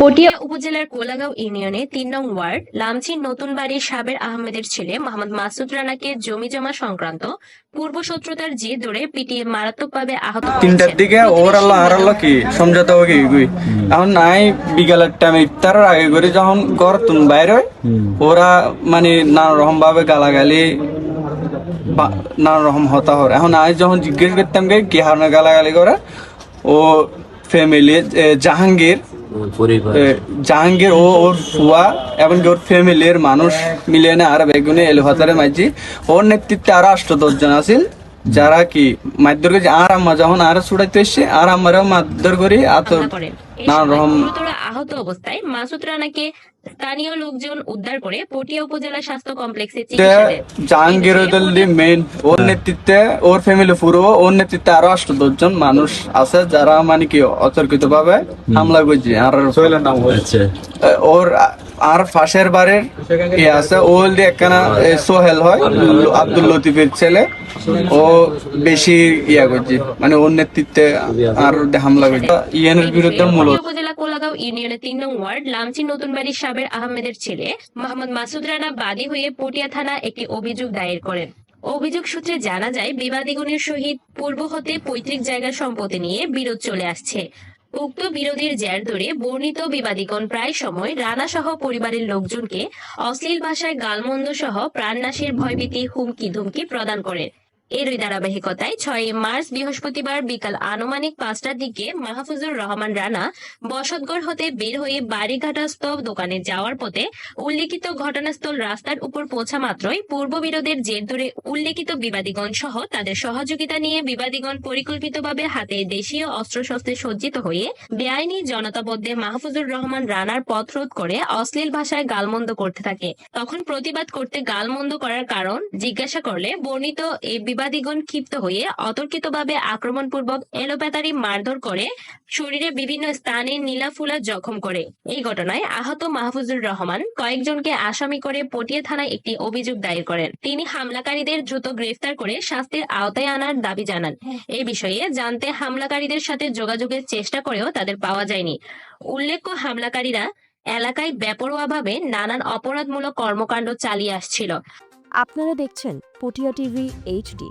পটিয়া উপজেলার কোলাগাঁও ইউনিয়নে তিন নং ওয়ার্ড লামচিন নতুন বাড়ির সাবের আহমেদের ছেলে মোহাম্মদ মাসুদ রানাকে জমি জমা সংক্রান্ত পূর্ব শত্রুতার জের ধরে পিটিয়ে মারাত্মকভাবে আহত তিনটার দিকে ওর আল্লাহ আর আল্লাহ কি? সমঝোতা এখন নাই বিকালের টাইমে ইফতারের আগে করে যখন ঘর তুন বাইরে ওরা মানে নানা রকম ভাবে গালাগালি নানা রকম হতা হর এখন আজ যখন জিজ্ঞেস করতাম কে কি হারনে গালাগালি করে? ও ফ্যামিলি জাহাঙ্গীর জাহাঙ্গীর ও ওর ফুয়া এবং ওর ফ্যামিলির মানুষ মিলিয়ে না আর বেগুনে এলো হাতারে মাঝি ওর নেতৃত্বে আরও আষ্ট জন আছিল। যারা কি মারধর করে আর আম্মা যখন আর ছুটাইতে এসছে আর আমারও মারধর করি আতর নানা রকম আহত অবস্থায় মাসুদ রানাকে স্থানীয় লোকজন উদ্ধার করে পটিয়া উপজেলা স্বাস্থ্য কমপ্লেক্সে চিকিৎসা দেন। জাহাঙ্গীর মেইন ওর নেতৃত্বে ওর ফ্যামিলি পুরো ওর নেতৃত্বে আরও আষ্ট দশজন মানুষ আছে যারা মানে কি অতর্কিত ভাবে হামলা করছে। আর আচ্ছা ওর আর ফাঁসের বাড়ির ইয়ে আছে, ও হলদি একখানা সোহেল হয়, আব্দুল লতিফের ছেলে। ও বেশি ইয়া করছে মানে ওর নেতৃত্বে আর হামলা করছে। ইয়েনের বিরুদ্ধে মূলত কোলাগাঁও ইউনিয়নের তিন নং ওয়ার্ড, লামচি নতুন বাড়ির সাবের আহমেদের ছেলে মোহাম্মদ মাসুদ রানা বাদী হয়ে পটিয়া থানা একটি অভিযোগ দায়ের করেন। অভিযোগ সূত্রে জানা যায়, বিবাদীগণের সহিত পূর্ব হতে পৈতৃক জায়গা সম্পত্তি নিয়ে বিরোধ চলে আসছে। উক্ত বিরোধীর জের ধরে বর্ণিত বিবাদীগণ প্রায় সময় রানা সহ পরিবারের লোকজনকে অশ্লীল ভাষায় গালমন্দ সহ প্রাণনাশের ভয়ভীতি হুমকি ধুমকি প্রদান করেন এরই ধারাবাহিকতায় ছয় মার্চ, বৃহস্পতিবার বিকাল আনুমানিক পাঁচটার দিকে মাহফুজুর রহমান রানা বসতগড় হতে বের হয়ে বাড়িঘাটাস্থ দোকানে যাওয়ার পথে উল্লেখিত ঘটনাস্থল রাস্তার উপর পৌঁছা মাত্রই পূর্ব বিরোধের জের ধরে উল্লেখিত বিবাদীগণ সহ তাদের সহযোগিতা নিয়ে বিবাদীগণ পরিকল্পিতভাবে হাতে দেশীয় অস্ত্রশস্ত্রে সজ্জিত হয়ে বেআইনি জনতাবদ্ধে মাহফুজুর রহমান রানার পথ রোধ করে অশ্লীল ভাষায় গালমন্দ করতে থাকে। তখন প্রতিবাদ করতে গালমন্দ করার কারণ জিজ্ঞাসা করলে বর্ণিত এই বিবাদীগণ ক্ষিপ্ত হয়ে অতর্কিতভাবে আক্রমণপূর্বক এলোপ্যাতারি মারধর করে শরীরে বিভিন্ন স্থানে নীলাফুলা জখম করে। এই ঘটনায় আহত মাহফুজুর রহমান কয়েকজনকে আসামি করে পটিয়া থানায় একটি অভিযোগ দায়ের করেন। তিনি হামলাকারীদের দ্রুত গ্রেফতার করে শাস্তির আওতায় আনার দাবি জানান। এই বিষয়ে জানতে হামলাকারীদের সাথে যোগাযোগের চেষ্টা করেও তাদের পাওয়া যায়নি। উল্লেখ্য, হামলাকারীরা এলাকায় বেপরোয়াভাবে নানান অপরাধমূলক কর্মকাণ্ড চালিয়ে আসছিল। আপনারা দেখছেন পটিয়া টিভি এইচডি।